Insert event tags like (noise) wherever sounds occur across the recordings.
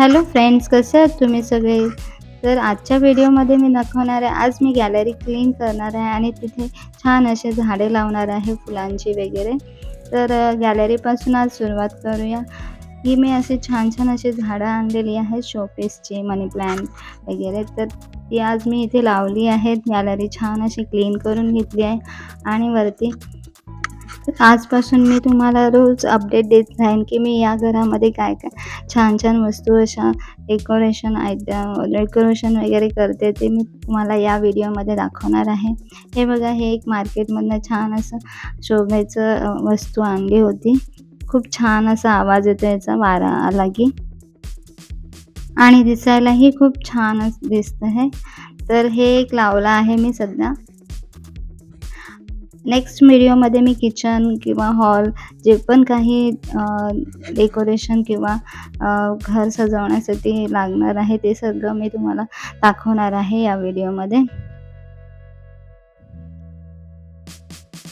Hello friends कसे आहात तुम्ही सगळे? तर आजच्या व्हिडिओमध्ये मी दाखवणार आहे आज मी गॅलरी क्लीन करणार आहे आणि तिथे छान असे झाडे लावणार आहे फुलांची वगैरे. तर गॅलरीपासून आज सुरुवात करूया. ही मी असे छान छान असे झाडं आणलेली आहेत शोपीसची मनी प्लॅन्ट वगैरे. तर ती आज मी इथे लावली आहेत. गॅलरी छान अशी क्लीन करून घेतली आहे. आणि वरती आजपासून मी तुम्हाला रोज अपडेट देत राहीन की मी या घरामध्ये काय काय छान छान वस्तू अशा डेकोरेशन आयत्या डेकोरेशन वगैरे करते ते मी तुम्हाला या व्हिडिओमध्ये दाखवणार आहे. हे बघा हे एक मार्केटमधनं छान असं शोभेचं वस्तू आणली होती. खूप छान असा आवाज येतो याचा वारा आला की. आणि दिसायलाही खूप छान असं दिसतं आहे तर हे एक लावलं आहे मी सध्या. नेक्स्ट व्हिडिओमध्ये मी किचन किंवा हॉल जे पण काही डेकोरेशन किंवा घर सजवण्यासाठी लागणार आहे ते सगळं मी तुम्हाला दाखवणार आहे या व्हिडिओमध्ये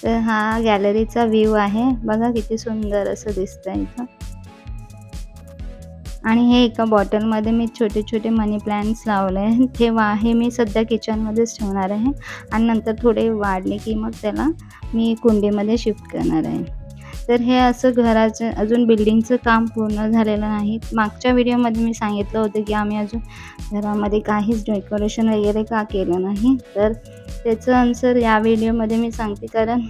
तर हा गॅलरीचा व्ह्यू आहे. बघा किती सुंदर असं दिसतंय इथं. आणि हे एका बॉटलमध्ये मी छोटे छोटे मनी प्लॅन्ट्स लावले आहे ते वा हे मी सध्या किचनमध्येच ठेवणार आहे. आणि नंतर थोडे वाढले की मग त्याला मी कुंडीमध्ये शिफ्ट करणार आहे. तर हे असं घराचं अजून बिल्डिंगचं काम पूर्ण झालेलं नाही. मागच्या व्हिडिओमध्ये मी सांगितलं होतं की आम्ही अजून घरामध्ये काहीच डेकोरेशन वगैरे का केलं नाही. तर त्याचं आन्सर या व्हिडिओमध्ये मी सांगते. कारण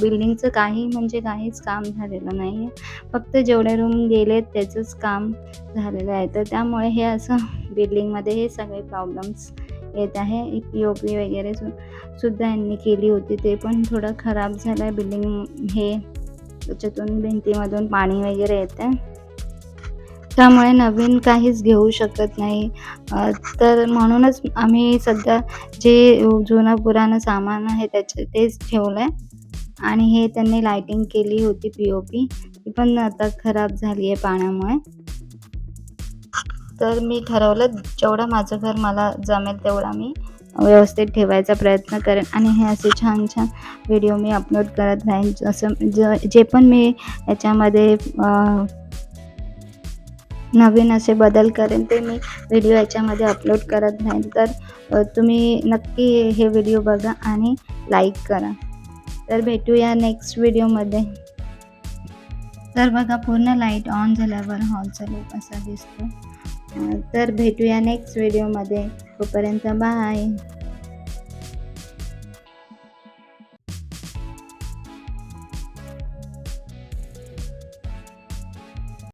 बिल्डिंगचं काही म्हणजे काहीच काम झालेलं नाही आहे फक्त जेवढे रूम गेलेत त्याचंच काम झालेलं आहे. तर त्यामुळे हे असं (laughs) बिल्डिंगमध्ये हे सगळे प्रॉब्लेम्स येत आहे. पी ओ पी वगैरे सु सुद्धा यांनी केली होती. ते पण थोडं खराब झालं आहे बिल्डिंग हे त्याच्यातून भिंतीमधून पाणी वगैरे येतं आहे त्यामुळे नवीन काहीच घेऊ शकत नाही. तर म्हणूनच आम्ही सध्या जे जुनं पुराणं सामान आहे त्याचे तेच ठेवलं आहे आणि हे त्यांनी लायटिंग केली होती पी ओ पी ती पण आता खराब झाली आहे पाण्यामुळे. तर मी ठरवलं जेवढं माझं घर मला जमेल तेवढा मी व्यवस्थित ठेवायचा प्रयत्न करेन. आणि हे असे छान छान व्हिडिओ मी अपलोड करत राहीन. जसं ज जे पण मी याच्यामध्ये नवीन असे बदल करेन ते मी व्हिडिओ याच्यामध्ये अपलोड करत राहीन. तर तुम्ही नक्की हे व्हिडिओ बघा आणि लाईक करा. तर भेटूया नेक्स्ट व्हिडिओमध्ये तर बघा पूर्ण लाइट ऑन झाल्यावर हॉलचा लुक असा दिसतो. तर भेटूया नेक्स्ट व्हिडिओमध्ये तोपर्यंत बाय